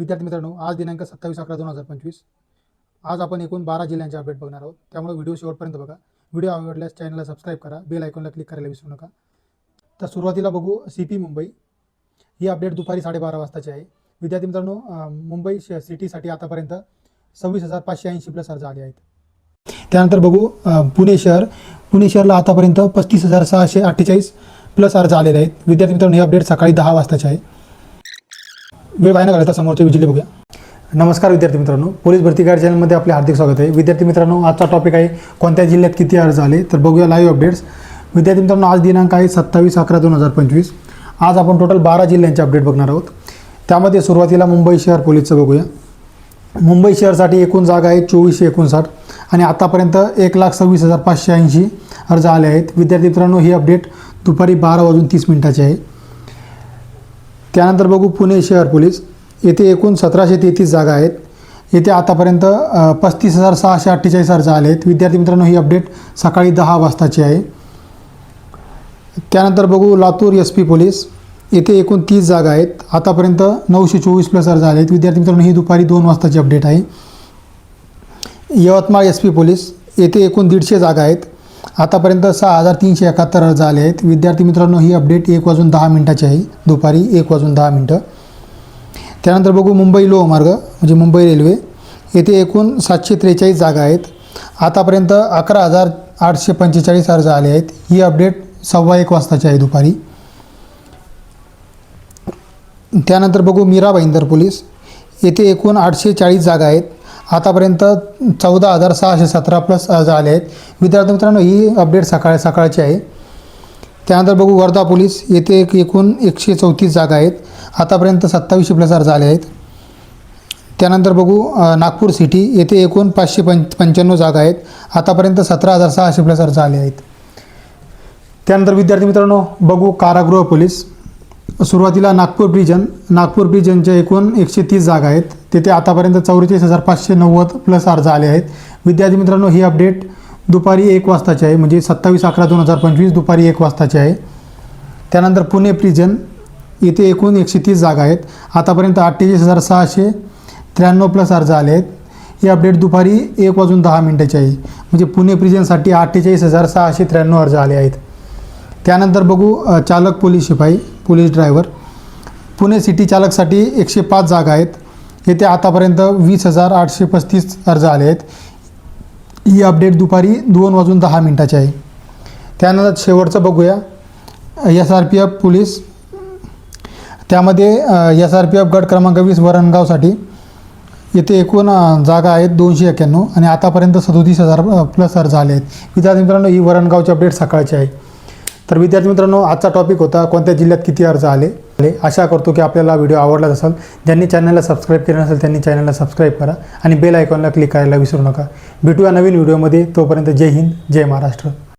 विद्यार्थी मित्रांनो आज दिनांक सत्तावीस अकरा दोन हजार पंचवीस. आज आपण एकूण बारा जिल्ह्यांचे अपडेट बघणार आहोत. त्यामुळे व्हिडिओ शेवटपर्यंत बघा. व्हिडिओ आवडल्यास चॅनलला सबस्क्राईब करा. बेल आयकॉनला क्लिक करायला विसरू नका. तर सुरुवातीला बघू सी पी मुंबई. ही अपडेट दुपारी साडेबारा वाजताची आहे. विद्यार्थी मित्रांनो मुंबई श सिटीसाठी आतापर्यंत सव्वीस हजार पाचशे ऐंशी प्लस अर्ज आले आहेत. त्यानंतर बघू पुणे शहर. पुणे शहरला आतापर्यंत पस्तीस हजार सहाशे अठ्ठेचाळीस प्लस अर्ज आलेले आहेत. विद्यार्थी मित्रांनो हे अपडेट सकाळी दहा वाजताचे आहे. वेळ वाया न घालता समोरचे विजिले बघूया. नमस्कार विद्यार्थी मित्रांनो. पोलीस भरती गाईड चॅनलमध्ये आपले हार्दिक स्वागत आहे. विद्यार्थी मित्रांनो आजचा टॉपिक आहे कोणत्या जिल्ह्यात किती अर्ज आले? तर बघूया लाईव्ह अपडेट्स विद्यार्थी मित्रांनो आज दिनांक आहे सत्तावीस अकरा दोन हजार पंचवीस. आज आपण टोटल बारा जिल्ह्यांचे अपडेट बघणार आहोत. त्यामध्ये सुरुवातीला मुंबई शहर पोलीसचं बघूया. मुंबई शहरसाठी एकूण जागा आहे चोवीसशे एकोणसाठ आणि आतापर्यंत एक लाख सव्वीस हजार पाचशे ऐंशी अर्ज आले आहेत. विद्यार्थी मित्रांनो ही अपडेट दुपारी बारा वाजून तीस मिनिटाची आहे. त्यानंतर बघू पुणे शहर पोलीस. येथे एकूण सतराशे तेहतीस जागा आहेत. येथे आतापर्यंत पस्तीस हजार सहाशे अठ्ठेचाळीस अर्ज आले आहेत विद्यार्थी मित्रांनो ही अपडेट सकाळी दहा वाजताची आहे. त्यानंतर बघू लातूर एस पी पोलीस. येथे एकूण तीस जागा आहेत. आतापर्यंत नऊशे चोवीस प्लस अर्ज आले आहेत विद्यार्थी मित्रांनो ही दुपारी दोन वाजताची अपडेट आहे. Yavatmal S P police. येथे एकूण दीडशे जागा आहेत. आतापर्यंत सहा हजार तीनशे एकाहत्तर अर्ज आले आहेत. विद्यार्थी मित्रांनो ही अपडेट एक वाजून दहा मिनटाची आहे. दुपारी एक वाजून दहा मिनटं. त्यानंतर बघू मुंबई लोहमार्ग म्हणजे मुंबई रेल्वे. येथे एकूण सातशे त्रेचाळीस जागा आहेत. आतापर्यंत अकरा हजार आठशे पंचेचाळीस अर्ज आले आहेत. ही अपडेट सव्वा एक वाजताची आहे दुपारी. त्यानंतर बघू मीरा भाईंदर पोलीस. येथे एकूण आठशे चाळीस जागा आहेत. आतापर्यंत चौदा हजार सहाशे सतरा प्लस अर्ज आले आहेत. विद्यार्थी मित्रांनो ही अपडेट सकाळ सकाळची आहे. त्यानंतर बघू वर्धा पोलीस. येथे एक एकूण एकशे चौतीस जागा आहेत. आतापर्यंत सत्तावीसशे प्लस अर्ज आले आहेत. त्यानंतर बघू नागपूर सिटी येथे एकूण पाचशे पंच पंच्याण्णव जागा आहेत. आतापर्यंत सतरा हजार सहाशे प्लस अर्ज आले आहेत. त्यानंतर विद्यार्थी मित्रांनो बघू कारागृह पोलीस. सुरुवातीला नागपूर प्रिजन नागपूर प्रिजनच्या एकूण एकशे तीस जागा आहेत. तेथे आतापर्यंत चौवेचाळीस हजार पाचशे नव्वद प्लस अर्ज आले आहेत. विद्यार्थी मित्रांनो ही अपडेट दुपारी एक वाजताची आहे. म्हणजे सत्तावीस अकरा दोन हजार पंचवीस दुपारी एक वाजताची आहे. त्यानंतर पुणे प्रिजन येथे एकूण एकशे तीस जागा आहेत. आतापर्यंत अठ्ठेचाळीस हजार सहाशे त्र्याण्णव प्लस अर्ज आले आहेत. ही अपडेट दुपारी एक वाजून दहा मिनटाची आहे. म्हणजे पुणे प्रिजनसाठी अठ्ठेचाळीस हजार सहाशे त्र्याण्णव अर्ज आले आहेत. त्यानंतर बघू चालक पोलीस शिपाई पोलीस ड्रायव्हर पुणे सिटी चालकसाठी एकशे पाच जागा आहेत. येथे आतापर्यंत वीस हजार आठशे पस्तीस अर्ज आले आहेत. ही अपडेट दुपारी दोन वाजून दहा मिनटाची आहे. त्यानंतर शेवटचं बघूया. S R P F police. त्यामध्ये एस आर पी एफ गट क्रमांक वीस वरणगावसाठी. येथे एकूण जागा आहेत दोनशे एक्क्याण्णव आणि आतापर्यंत सदोतीस हजार प्लस अर्ज आले आहेत. विद्यार्थी मित्रांनो ही वरणगावची अपडेट सकाळची आहे. तर विद्यार्थी मित्रांनो आजचा टॉपिक होता कोणत्या जिल्ह्यात किती अर्ज आले. आशा करतो की आपल्याला व्हिडिओ आवडलाच असेल. ज्यांनी चॅनलला सबस्क्राईब केलं नसेल त्यांनी चॅनलला सबस्क्राईब करा आणि बेल आयकॉनला क्लिक करायला विसरू नका. भेटूया नवीन व्हिडिओमध्ये. तोपर्यंत जय हिंद जय महाराष्ट्र.